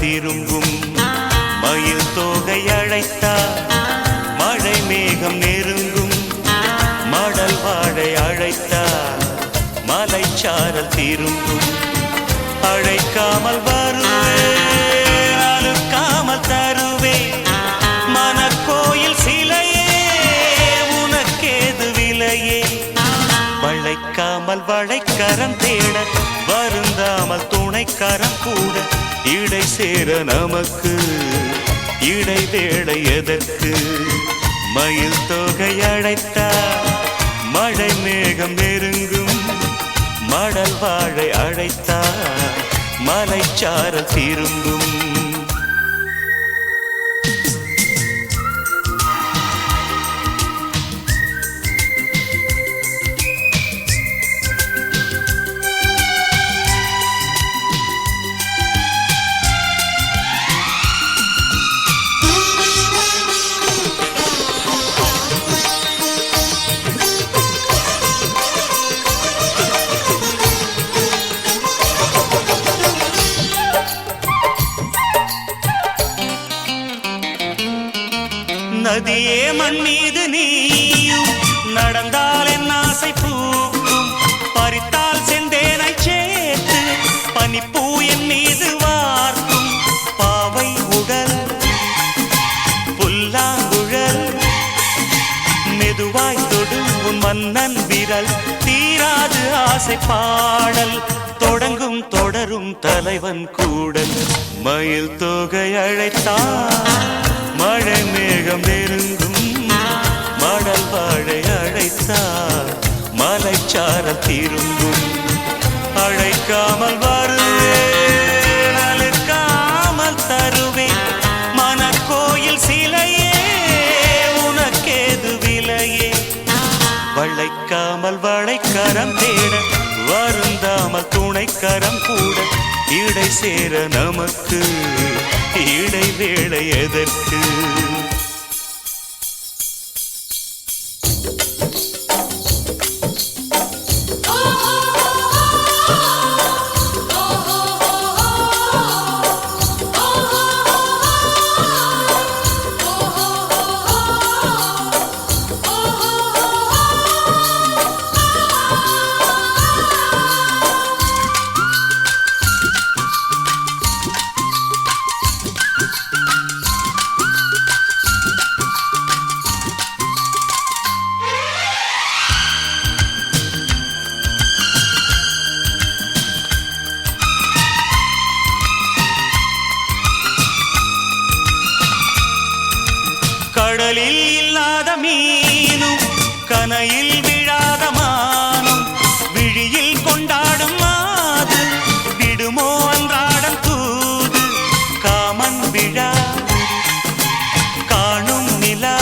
திரும்பும். மயில் தோகை அழைத்தார். மழை மேகம் நெருங்கும். மடல் வாழை அழைத்தார். மலைச்சாரல் திரும்பும். அழைக்காமல் வருவேன். வளைக்கரம் தேட வருந்தாமல் துணைக்கரம் கூட. இடை சேர நமக்கு இடை வேளை எதற்கு? மயில் தொகை அழைத்தார் மழை மேகம் நெருங்கும். மடல் வாழை அழைத்தார் மலைச்சாரல் திரும்பும். மன்னன் விரல் தீராது ஆசை பாடல் தொடங்கும் தொடரும் தலைவன் கூடல். மயில் தொகை அழைத்தான் மழை மேகம் நெருங்கும். மடல் வாழை அழைத்தார் மலைச்சார திரும்பும் அழைக்காமல் வருவே வளைக்காமல் வளைக்கரம் தேட வருந்தாமல் துணைக்கரம் கூட. இடை சேர நமக்கு இடை வேளை எதற்கு? கடலில் இல்லாத மீனும் கனையில் விழாத மானும் விழியில் கொண்டாடும் மாது விடுமோ அன்றாடம் தூது காமன் விழா காணும் நிலா.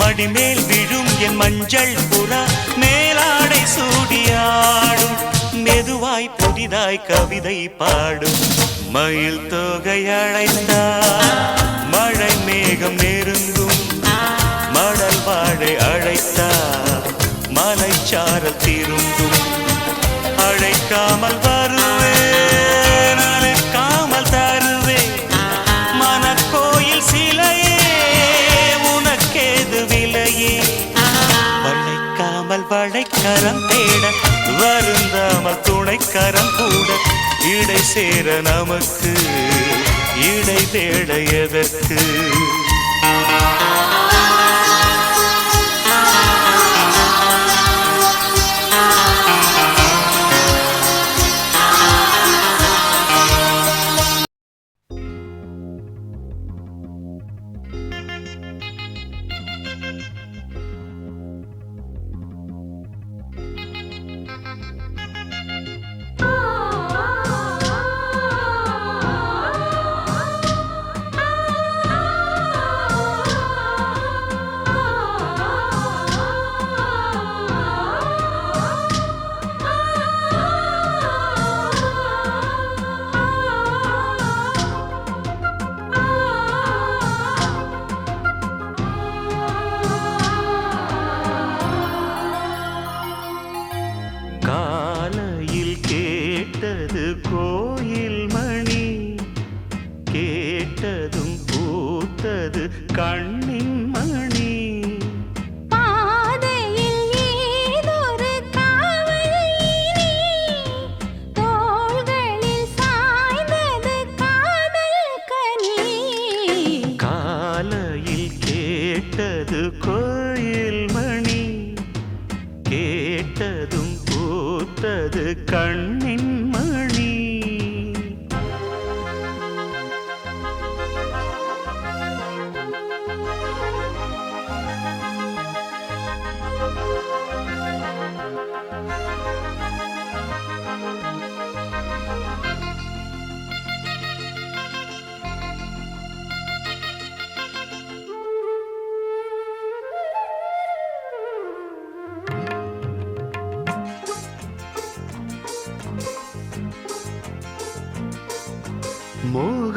மடிமேல் விழும் என் மஞ்சள் புறா மேலாடை சூடியாடும் மெதுவாய் புதிதாய் கவிதை பாடும் மயில் தொகை அழைத்தார். மேகம் நெருங்கும் மடல் வாழை அழைத்தார் மலைச்சாரல் திரும்பும். அழைக்காமல் வருவேன் அழைக்காமல் தருவேன். மனக்கோயில் சிலையே உனக்கேது விலையே? வளைக்காமல் வளைக்கரம் தேட வருந்தாமல் துணைக்கரம் கூட இடை சேர நமக்கு. இடை தேட எதற்கு?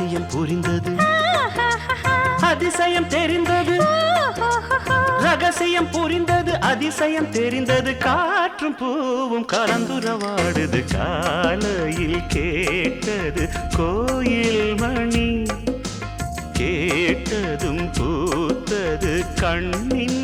அதிசயம் புரிந்தது. அதிசயம் தெரிந்தது. ரகசியம் புரிந்தது. அதிசயம் தெரிந்தது. காற்றும் பூவும் கலந்துரவாடுது. காலையில் கேட்டது கோயில் மணி. கேட்டதும் பூத்தது கண்ணின்